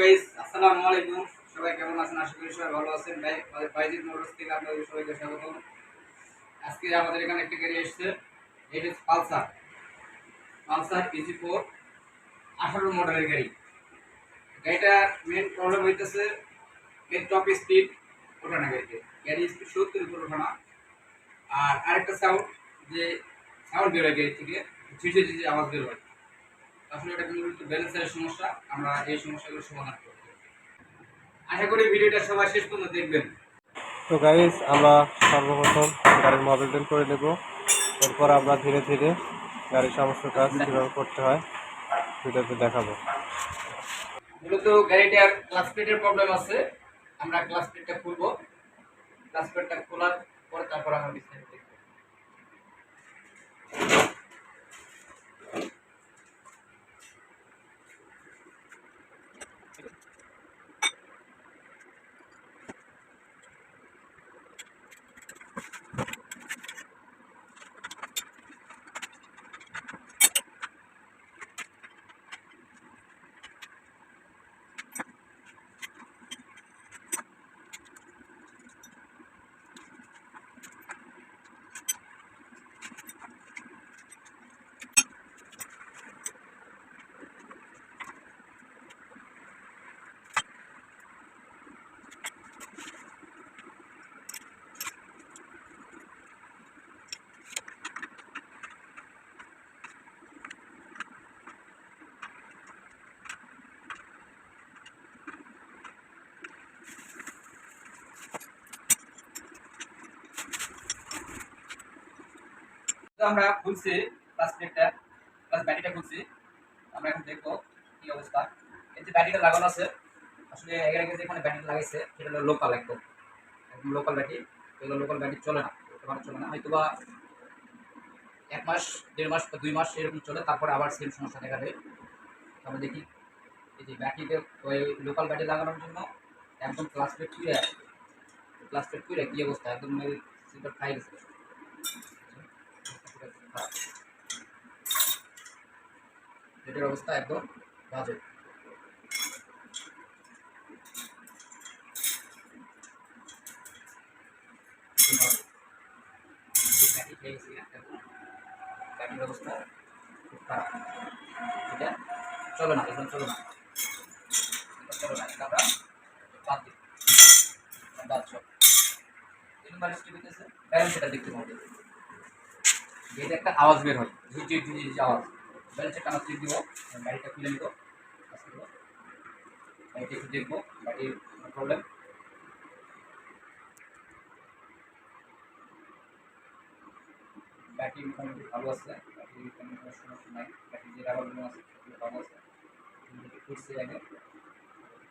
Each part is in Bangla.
গাইস আলাইকুম। সবাই কেমন সবাই ভালো থেকে আপনাদের সবাইকে আজকে আমাদের এখানে গাড়ি এটা হচ্ছে পালসার। পালসার ফোর আঠারো মডেলের গাড়ি। গাড়িটার মেন প্রবলেম হইতেছে স্পিড গাড়িতে। উপর আর আরেকটা সাউন্ড যে সাউন্ড বেরোয় গাড়ি থেকে, ঝিঝে ঝিঝে আওয়াজ বের হয়। আসলে এটা কিন্তু ব্যালেন্সের সমস্যা আমরা এই সমস্যাগুলো সমাধান করব। আশা করি ভিডিওটা সবাই শেষ পর্যন্ত দেখবেন। তো গাইস আমরা সর্বপ্রথম গাড়ির মডেলটা করে নেব। এরপর আমরা ধীরে ধীরে গাড়ির সমস্ত কাজ কীভাবে করতে হয় ভিডিওতে দেখাবো। মূলত গাড়িটার ক্লাস প্লেটের প্রবলেম আছে। আমরা ক্লাস প্লেটটা খুলবো। ক্লাস প্লেটটা খোলার পরে তারপর আমরা বিস্তারিত দেখব। তো আমরা খুলছি ক্লাস প্লেটটা ক্লাস ব্যাটারিটা খুলছি। আমরা এখন দেখব কি অবস্থা। এই যে ব্যাটারিটা লাগানো আছে, আসলে এর আগে যেখানে ব্যাটারি লাগাইছে, সেটা হলো লোকাল একদম একদম লোকাল ব্যাটারি এগুলো লোকাল ব্যাটারি চলে না তোমার চলে না। হয়তো বা এক মাস, দেড় মাস বা দুই মাস এরকম চলে, তারপরে আবার সেম সমস্যা দেখা দেয়। আমরা দেখি, এই যে ব্যাটারিতে ওই লোকাল ব্যাটারি লাগানোর জন্য একদম খুলে ক্লাস প্লেট খুলে কি অবস্থা? একদম সিলভার খাই গেছে এটার অবস্থা একদম বাজে। চলো না চলো না এটা চলো না এটা আমরা বাদ দিই বাদ চল তিন নম্বর স্টেপ হইতেছে ব্যালেন্স এটা দেখতে হবে এটা একটা আওয়াজ বের হয়। ঝিঝি ঝিঝি আওয়াজ। ব্যালেন্সে টানা ক্লিক দিব। গাড়িটা খুলে নিব। গাড়িটা একটু দেখব। গাড়ির প্রবলেম ব্যাটারি মোটামুটি ভালো আছে। ব্যাটারি কোনো সমস্যা নাই। যে আছে সেগুলো ভালো আছে। ফুটছে আগে।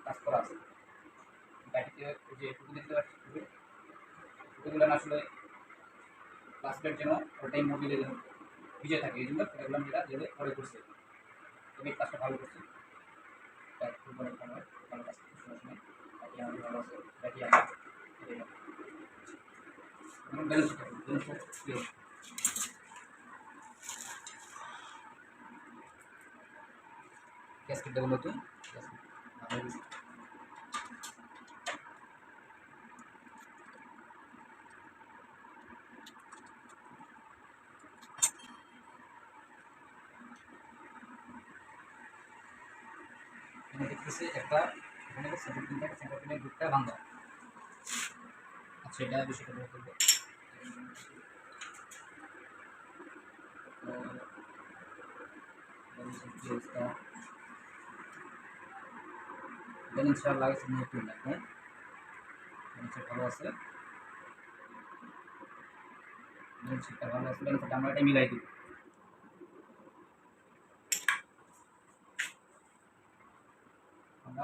কাজ করা আছে। ব্যাটারিতে যে টুকু টুকু টুকুগুলো আসলে ক্লাস যেন, ওটাই মোবিলে যেন ভিজে থাকে, এই জন্য এগুলো যেটা দিলে পরে করছে। এই কাজটা ভালো করছে। ভালো কাজ সমস্যা নেই। ভালো আছে। ব্যাটারি আছে। ব্যালেন্স নতুন এখানে দেখতেছি একটা এখানে সেন্টার পিনটা সেন্টার দুধটা ভাঙা আচ্ছা এটা বিষয়টা বের ব্যালেন্সটা ভালো আছে। ভালো আছে আমরা মিলাই দিব। আমরা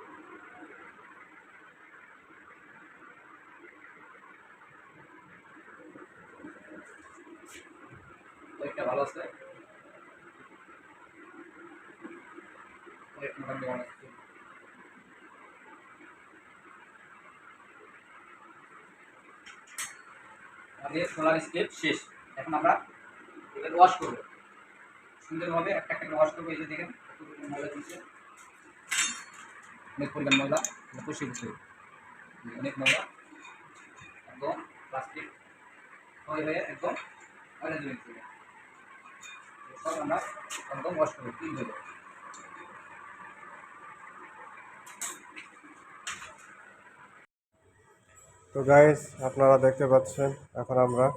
আছে। আমাদের সোলার স্টেপ শেষ। এখন আমরা এবার ওয়াশ করব। সুন্দরভাবে একটা একটা ওয়াশ করব, এই যে দেখেন ময়লা অনেক পরিমাণ ময়লা পরিষ্কার অনেক ময়লা, একদম প্লাস্টিক হয়ে হয়ে একদম ময়লা। সব আমরা একদম করব তো গাইস আপনারা দেখতে পাচ্ছেন, এখন আমরা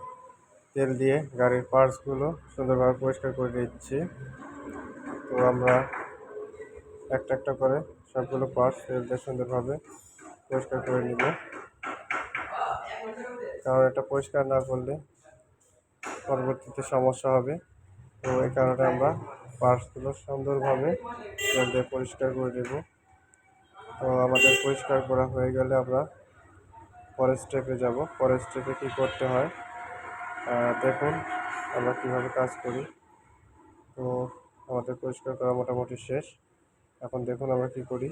তেল দিয়ে গাড়ির পার্টসগুলো সুন্দরভাবে পরিষ্কার করে দিচ্ছি তো আমরা একটা একটা করে সবগুলো পার্টস তেল দিয়ে সুন্দরভাবে পরিষ্কার করে নিব। কারণ এটা পরিষ্কার না করলে পরবর্তীতে সমস্যা হবে। তো এই কারণে আমরা পার্টসগুলো সুন্দরভাবে তেল দিয়ে পরিষ্কার করে নেব। তো আমাদের পরিষ্কার করা হয়ে গেলে আমরা পরের স্টেপে যাব। পরের স্টেপে কী করতে হয়? দেখুন আমরা কীভাবে কাজ করি। তো আমাদের পরিষ্কার করা মোটামুটি শেষ। এখন দেখুন আমরা কি করি।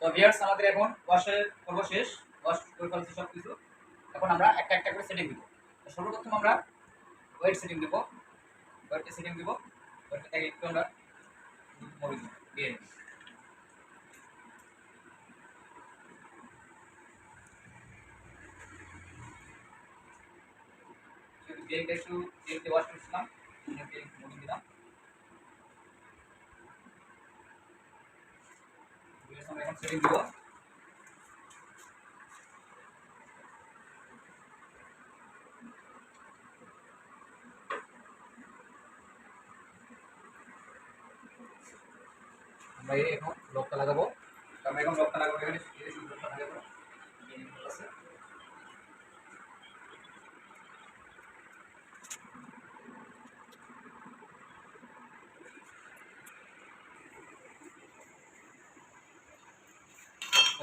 তো ভিউয়ার্স আমাদের এখন ওয়াশের পর্ব শেষ ওয়াশ করে ফেলছি সব কিছু এখন আমরা একটা একটা করে সেটিং দিব। সর্বপ্রথম আমরা ওয়েট সেটিং দিব। ওয়েট সেটিং দিব। ওয়েট থেকে একটু আমরা মরে দিয়ে দিলাম। এখন সেটিং দিব। আমরা এই এখন লকটা লাগাবো। আমরা এখন লকটা লাগাবো এখানে এই লকটা লাগাবো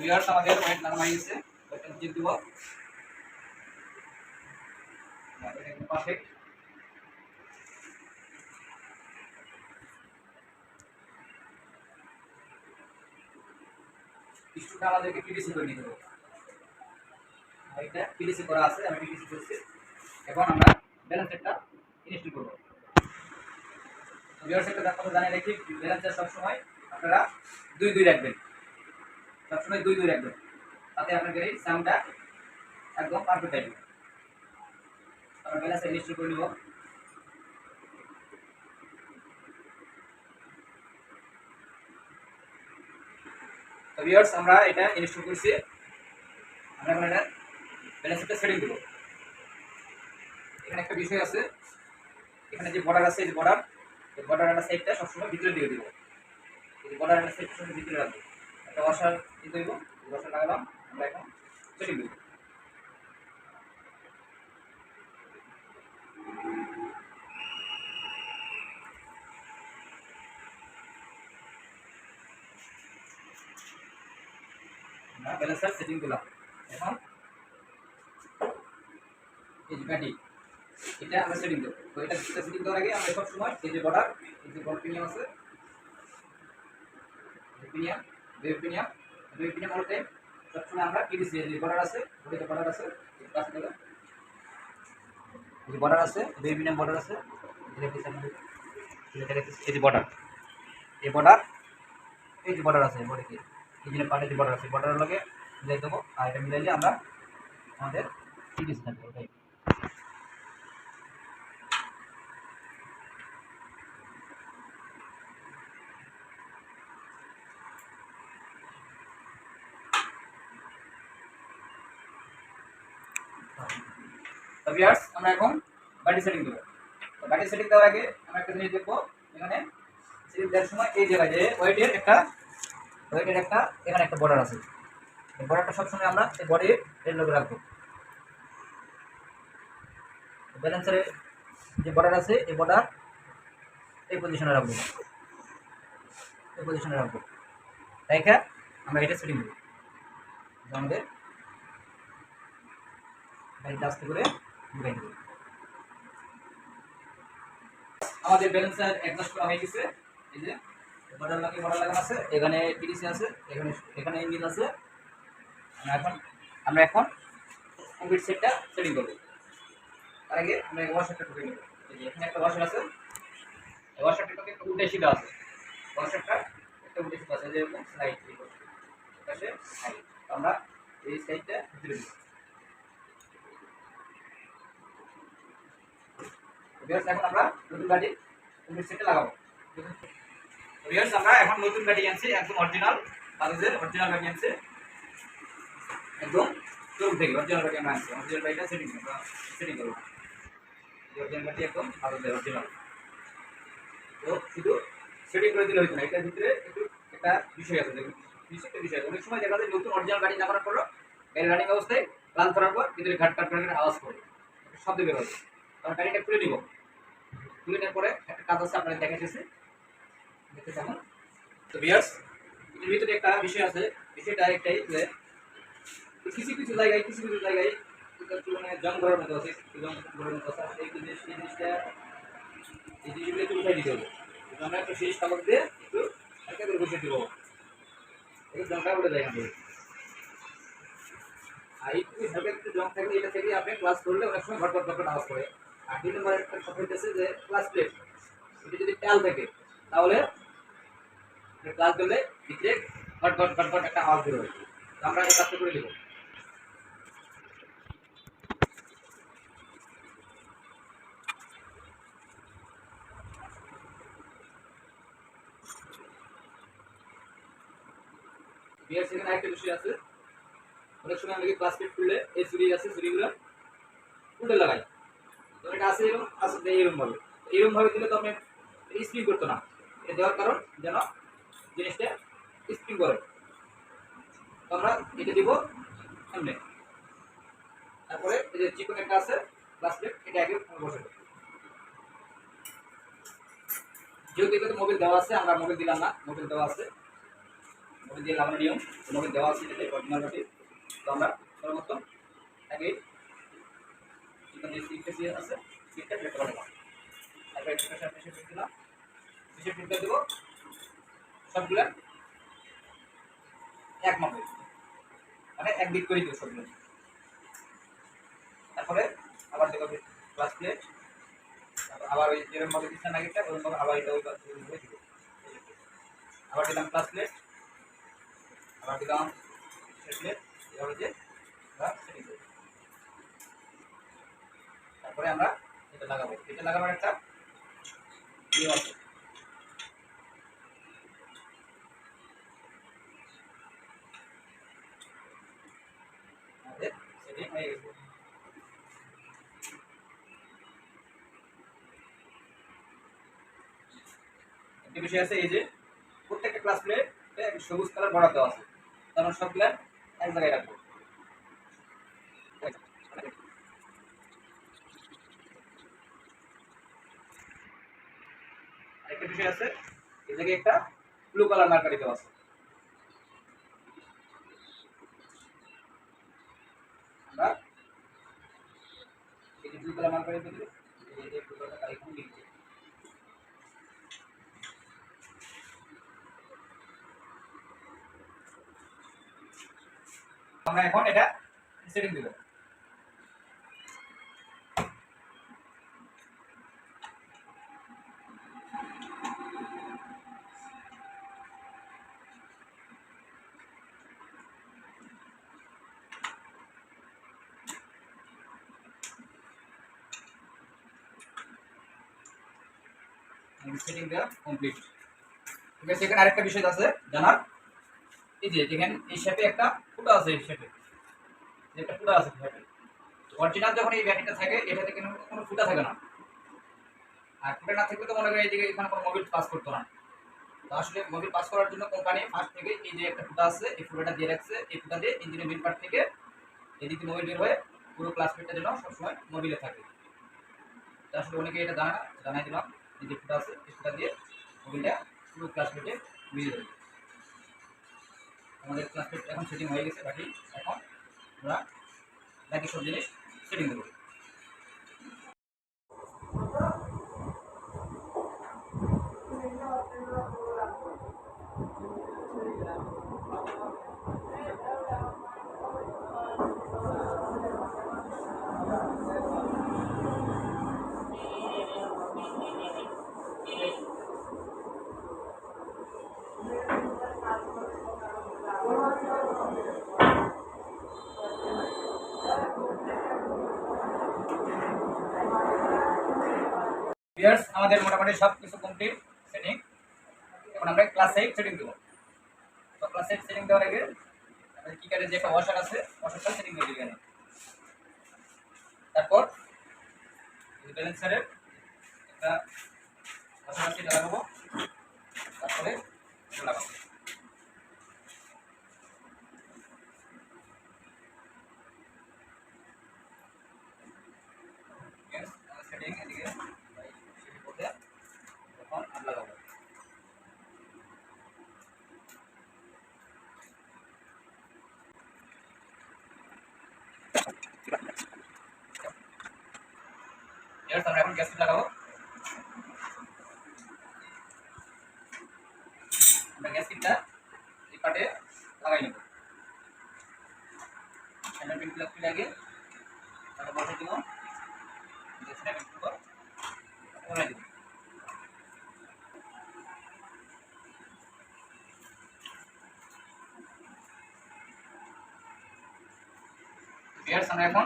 viewers, আমাদের ওয়েট লাগানো হয়ে গেছে। ওয়েটটা দিব। পারফেক্ট কিছুটা আমাদেরকে পিডিসি করে নিতে হবে। এটা পিডিসি করা আছে, আমি পিডিসি করছি। এখন আমরা ব্যালেন্সারটা ইনস্টল করব। ভিউয়ার্স একটা কথা জানিয়ে রাখি ব্যালেন্সার সবসময় আপনারা দুই দুই রাখবেন। সবসময় দুই দুই রাখবেন। তাতে আপনার গাড়ির সাউন্ডটা একদম পারফেক্ট আসবে। আমরা ব্যালেন্সার ইনস্টল করে নিব। তো ভিউয়ার্স আমরা এটা ইনস্টল করছি। আমরা এখন এটা ব্যালেন্সটা সেটিং দেবো। এখানে একটা বিষয় আছে। এখানে যে বর্ডার আছে, এই বর্ডার এই বর্ডার সাইডটা সবসময় ভিতরে দিয়ে দিব। এই বর্ডার সাইডটা সবসময় ভিতরে রাখব। একটা ওয়াশার দিতে হইব ওয়াশার লাগালাম, আমরা এখন সেটিং দেবো ব্যালেন্সার সেটিং দিলাম এখন এই যে ব্যাটি এটা আমরা সেটিং দেবো তো এটা সেটিং দেওয়ার আগে আমরা সব সময় এই যে বর্ডার এই যে কন্টিনিউ আছে পিনিয়াম ওয়েব পিনিয়াম ওয়েব পিনিয়াম বলতে সবসময় আমরা পিডিসি যে বর্ডার আছে ওইটা বর্ডার আছে পাশে দেবেন যে বর্ডার আছে পিনিয়াম বর্ডার আছে কি এই বর্ডার এই বর্ডার এই যে বর্ডার আছে বডি পার্টে যে বর্ডার আছে। বর্ডারের লগে মিলাই দেবো। আর এটা মিলাইলে আমরা আমাদের পিডিসি থাকবে ওটাই ভিউয়ার্স আমরা এখন ব্যাটারি সেটিং দেবো ব্যাটারি সেটিং দেওয়ার আগে আমরা একটা জিনিস দেখব। এখানে সেটিং দেওয়ার সময় এই জায়গায় যে ওয়েটের একটা ওয়েটের একটা, এখানে একটা বর্ডার আছে। এই বর্ডারটা সবসময় আমরা এই বডির এর লগে রাখব। ব্যালেন্সারের যে বর্ডার আছে, এই বর্ডার এই পজিশনে রাখব। এই পজিশনে রাখব। রেখে আমরা এটা সেটিং দেবো আমাদের গাড়িটা আস্তে করে আমাদের ব্যালেন্সার অ্যাডজাস্ট করা হয়ে গেছে। এই যে বর্ডার লাগে বর্ডার লাগানো আছে, এখানে পিডিসি আছে, এখানে এখানে ইঞ্জিন আছে। এখন আমরা এখন কমপ্লিট সেটটা সেটিং করব। তার আগে আমরা ওয়াশারটা ঢুকে নেব। এখানে একটা ওয়াশার আছে। এই ওয়াশারটাকে একটু উল্টে সিধা আছে। ওয়াশারটা একটা উল্টে সিধা আছে। যে এরকম স্লাইড পাশে সাইড আমরা এই সাইডটা ভিতরে ভিউয়ার্স এখন আমরা নতুন গাড়ি কমপ্লিট সেটটা লাগাবো। ভিউয়ার্স আমরা এখন নতুন গাড়ি আনছি, একদম অরিজিনাল বাজাজের অরিজিনাল গাড়ি আনছি। একদম শোরুম থেকে অরিজিনাল গাড়ি আমরা আনছি। অরিজিনাল গাড়িটা সেটিং আমরা সেটিং করব। অরিজিনাল গাড়ি একদম বাজাজের অরিজিনাল তো শুধু সেটিং করে দিলে হইতো না, এটার ভিতরে একটু একটা বিষয় আছে, দেখুন। একটা বিষয় অনেক সময় দেখা যায় নতুন অরিজিনাল গাড়ি না করার পরও গাড়ি রানিং অবস্থায় রান করার পর ভিতরে ঘাট কাট করে আওয়াজ করবে শব্দ বের হবে তখন গাড়িটা খুলে নিব। খুলে নেওয়ার পরে একটা কাজ আছে, আপনাদের দেখা গেছে দেখতে তো বিয়ার্স এর ভিতরে একটা বিষয় আছে, বিষয়টা একটাই যে কিছু কিছু জায়গায়, কিছু কিছু জায়গায় মানে জং ধরার মতো আছে জং ধরার মতো আছে, এই জিনিস এই জিনিসটা এই জিনিসগুলো একটু উঠাই দিতে হবে। আমরা একটু শেষ কাগজ দিয়ে একটু হালকা করে বসে দিব। এই জংটা উঠে যায় থেকে আর একটু হালকা একটু জং থাকলে এটা থেকে আপনি ক্লাস করলে অনেক সময় ঘট ঘট ঘট আওয়াজ করে। আর দুই নম্বর একটা কথা হচ্ছে যে ক্লাস প্লেট এটা যদি তেল থাকে, তাহলে ক্লাস করলে ভিতরে ঘট ঘট ঘট ঘট একটা আওয়াজ বেরোবে আমরা এই কাজটা করে দেবো বিয়ার সেখানে খুললে এই চুরি আছে চুরিগুলো উল্টে লাগাই। এটা আছে এরকম আছে এরকম ভাবে এরকম ভাবে দিলে তো আপনি স্প্রিং করতো না। এটা দেওয়ার কারণ যেন জিনিসটা স্প্রিং করে। আমরা এটা দিব সামনে। তারপরে এই যে চিকন একটা আছে এটা আগে বসে মোবিল দেওয়া আছে, আমরা মোবিল দিলাম না মোবিল দেওয়া আছে। মোবিল দিয়ে লাগানো নিয়ম মোবিল দেওয়া আছে এটাতে অরিজিনাল তো আমরা সর্বপ্রথম আগে চিকন সিটটা দিয়ে আছে সিটটা প্লেট করে দেবো তারপর একটু ফিট দিলাম। দেবো। সবগুলা এক মাপে মানে এক দিক করে দিব সবগুলো। তারপরে আবার দেবো ক্লাস প্লেট আবার ওই যেরকম ভাবে দিচ্ছেন আগেরটা, ওরকম ভাবে আবার এটা ওই দিব। আবার দিলাম ক্লাস প্লেট আবার দিলাম প্লেট এভাবে যে তারপরে আমরা এটা লাগাবো। এটা লাগানোর একটা নিয়ম আছে আমাদের সেটিং হয়ে গেছে একটা বিষয় আছে, এই যে প্রত্যেকটা ক্লাস প্লেটে সবুজ কালার বর্ডার দেওয়া আছে কারণ সবগুলা এক জায়গায় রাখব। আরেকটা বিষয় আছে, এই জায়গায় একটা ব্লু কালার মার্কারি দেওয়া আছে আমরা এই যে ব্লু কালার মার্কারি দিলে এই যে ব্লু কালারটা এখানে লিখছি আমরা এখন এটা সেটিং দিব সেটিং দেওয়া কমপ্লিট ঠিক আছে এখানে আরেকটা বিষয় আছে জানার। এই যে দেখেন, এই শেপে একটা ফুটা আছে, এই শেপে একটা ফুটা আছে শেপে অরিজিনাল যখন এই ব্যাটারিটা থাকে, এটাতে কিন্তু কোনো ফুটা থাকে না। আর ফুটা না থাকলে তো মনে করেন এইদিকে এখানে কোনো মোবিল পাস করতো না। তো আসলে মোবিল পাস করার জন্য কোম্পানি ফার্স্ট থেকে এই যে একটা ফুটা আছে, এই ফুটাটা দিয়ে রাখছে। এই ফুটা দিয়ে ইঞ্জিনের মিল পার্ট থেকে এদিকে মোবিল বের হয়ে পুরো ক্লাস প্লেটটা যেন সবসময় মোবিলে থাকে। আসলে অনেকে এটা জানে জানাই দিলাম। এই যে ফুটা আছে, এই ফুটা দিয়ে মোবিলটা পুরো ক্লাসমেটে মিলে দেবে। আমাদের ক্লাসমেট এখন সেটিং হয়ে গেছে, বাকি এখন আমরা বাকি সব জিনিস সেটিং দেবো ভিউয়ার্স আমাদের মোটামুটি সব কিছু কমপ্লিট সেটিং এখন আমরা ক্লাস এইট সেটিং দেবো। তো ক্লাস এইট সেটিং দেওয়ার আগে আমাদের কিকারের যে একটা ওয়াশার আছে ওয়াশারটা সেটিং করে দিবেন। তারপর ব্যালেন্সারের একটা ওয়াশার আছে লাগাবো। তারপরে লাগাবো সেটিং এদিকে সেটিং করতে তখন আর লাগাবো এবার আমরা এখন গ্যাস লাগাবো আমরা গ্যাস কিটটা এই পাটে লাগাই নেব হ্যান্ডেল আগে। তারপর বসে দিব। গ্যাসটা একটু দিব। এখন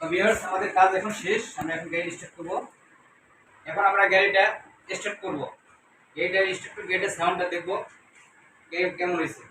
ভিউয়ার্স আমাদের কাজ এখন শেষ। আমরা এখন গাড়ি স্টার্ট করব। এখন আমরা গাড়িটা স্টার্ট করব। গাড়িটা স্টার্ট করে গাড়িটার সাউন্ডটা দেখব। গাড়ি কেমন হয়েছে?